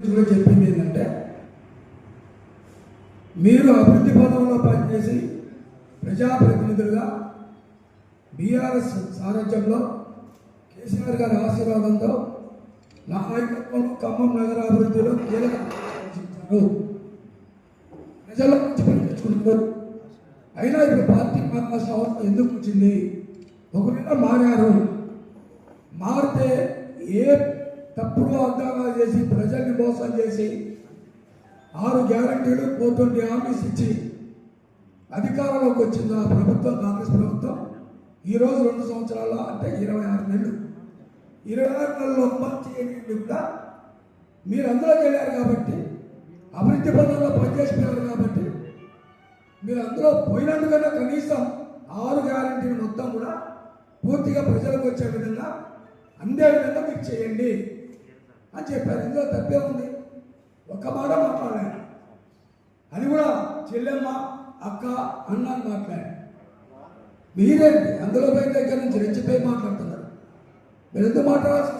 చెప్పింది ఏంటంటే మీరు అభివృద్ధి పదంలో పనిచేసి ప్రజాప్రతినిధులుగా బీఆర్ఎస్ సారథ్యంలో కేసీఆర్ గారి ఆశీర్వాదంతో నా నాయకత్వంలో ఖమ్మం నగర అభివృద్ధిలో కీలక ప్రజల నుంచి అయినా ఇప్పుడు పార్టీ మారాల్సిన అవసరం ఎందుకు వచ్చింది? ఒకవేళ మారారు మారితే ఏ తప్పుడు వాగ్దానాలు చేసి ప్రజల్ని మోసం చేసి ఆరు గ్యారంటీలు పోతుంది హామీస్ ఇచ్చి అధికారంలోకి వచ్చింది ఆ ప్రభుత్వం కాంగ్రెస్ ప్రభుత్వం ఈరోజు రెండు సంవత్సరాల అంటే ఇరవై ఆరు నెలలు. ఇరవై ఆరు నెలల్లో మంచి ఏంటి కూడా. మీరు అందులోకి వెళ్ళారు కాబట్టి అభివృద్ధి పనుల్లో పనిచేసిపోయారు కాబట్టి మీరు అందులో పోయినందుకన్నా కనీసం ఆరు గ్యారంటీలు మొత్తం కూడా పూర్తిగా ప్రజలకు వచ్చే విధంగా అందే విధంగా మీరు చేయండి. అని చెప్పారు. ఇందులో తప్పే ఉంది. ఒక్క మాట మాట్లాడారు. అది కూడా చెల్లెమ్మ అక్క అన్న అని మాట్లాడారు. మీరేంటి? అందులో పోయిన దగ్గర నుంచి రెచ్చిపోయి మాట్లాడుతున్నారు. మీరు ఎందుకు మాట్లాడాల్సి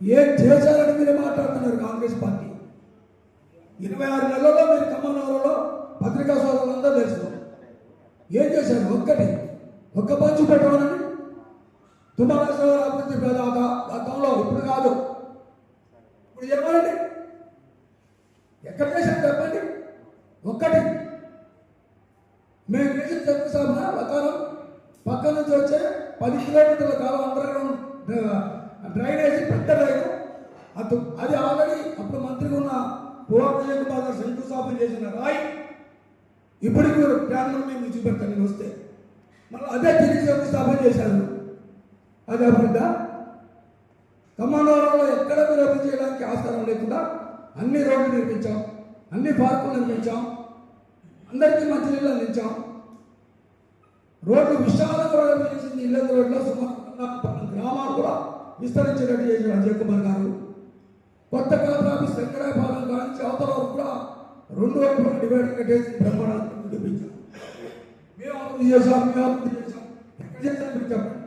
ఏం చేశారని మీరు మాట్లాడుతున్నారు కాంగ్రెస్ పార్టీ? ఇరవై ఆరు నెలల్లో మీరు ఖమ్మంలో పత్రికా సోదరులందరూ తెలుసు. ఏం చేశారు? ఒక్కటి. ఒక్క పంచు పెట్టమని తుమ్మరాశ్వర అభివృద్ధి ప్రదాత గతంలో ఇప్పుడు కాదు ఇప్పుడు చెప్పండి ఎక్కడ చేశారు చెప్పండి? ఒక్కటి. మేము చేసిన శంకుస్థాపన ప్రకారం పక్క నుంచి వచ్చే పది కిలోమీటర్ల కాలం అండర్ గ్రౌండ్ డ్రైనేజీ పెద్ద డ్రైన్ అటు అది ఆల్రెడీ అప్పుడు మంత్రిగా ఉన్న భువా విజయ్ కుమార్ గారు శంకుస్థాపన చేసిన రాయి ఇప్పటికి కూడా ప్రాంతం మేము చూపెడతాను నేను వస్తే మళ్ళీ అదే తిరిగి శంకుస్థాపన చేశారు. అది అభివృద్ధి ఖమ్మంలో ఎక్కడ అన్ని రోడ్లు నిర్మించాం అన్ని పార్కులు నిర్మించాం అందరికీ మంచి నీళ్ళు అందించాం. రోడ్లు విశాలంగా నిర్మించింది ఇళ్ళ రోడ్లో సుమారు గ్రామాలు కూడా విస్తరించినట్టు చేశారు అజయ్ కుమార్ గారు. కొత్త కలెక్టర్ ఆఫీస్ శంకరాయపాలెం కానించి అవతల వరకు కూడా రెండు వైపుల డివైడర్ కట్టేసి బ్రహ్మాండం నిర్మించాం మేము అభివృద్ధి చేశాం మేము అభివృద్ధి చేశాం. ఎక్కడ చేశాం చెప్పండి.